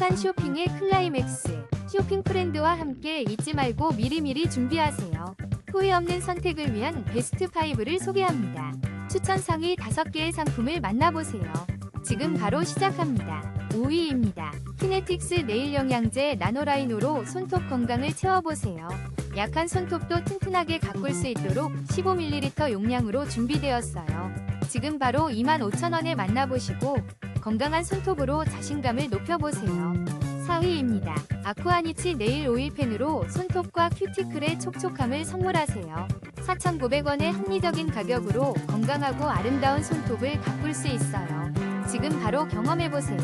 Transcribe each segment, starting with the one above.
행복한 쇼핑의 클라이맥스. 쇼핑 프렌드와 함께 잊지 말고 미리미리 준비하세요. 후회 없는 선택을 위한 베스트 5를 소개합니다. 추천 상위 5개의 상품을 만나보세요. 지금 바로 시작합니다. 5위입니다. 키네틱스 네일 영양제 나노라인으로 손톱 건강을 채워보세요. 약한 손톱도 튼튼하게 가꿀 수 있도록 15ml 용량으로 준비되었어요. 지금 바로 25,000원에 만나보시고 건강한 손톱으로 자신감을 높여보세요. 4위입니다. 아쿠아니치 네일 오일 펜으로 손톱과 큐티클의 촉촉함을 선물하세요. 4,900원의 합리적인 가격으로 건강하고 아름다운 손톱을 가꿀 수 있어요. 지금 바로 경험해보세요.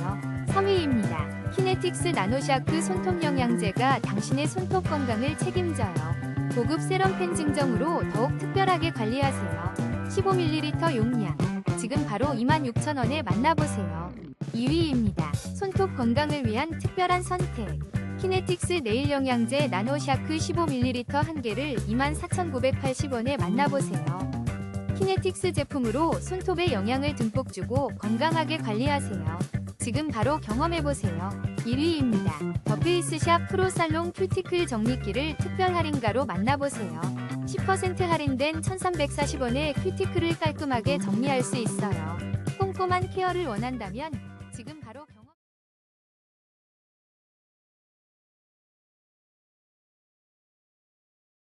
3위입니다. 키네틱스 나노샤크 손톱 영양제가 당신의 손톱 건강을 책임져요. 고급 세럼 펜 증정으로 더욱 특별하게 관리하세요. 15ml 용량. 지금 바로 26,000원에 만나보세요. 2위입니다. 손톱 건강을 위한 특별한 선택. 키네틱스 네일 영양제 나노샤크 15ml 1개를 24,980원에 만나보세요. 키네틱스 제품으로 손톱에 영양을 듬뿍 주고 건강하게 관리하세요. 지금 바로 경험해보세요. 1위입니다. 더페이스샵 프로살롱 큐티클 정리기를 특별 할인가로 만나보세요. 10% 할인된 1340원에 큐티클을 깔끔하게 정리할 수 있어요. 꼼꼼한 케어를 원한다면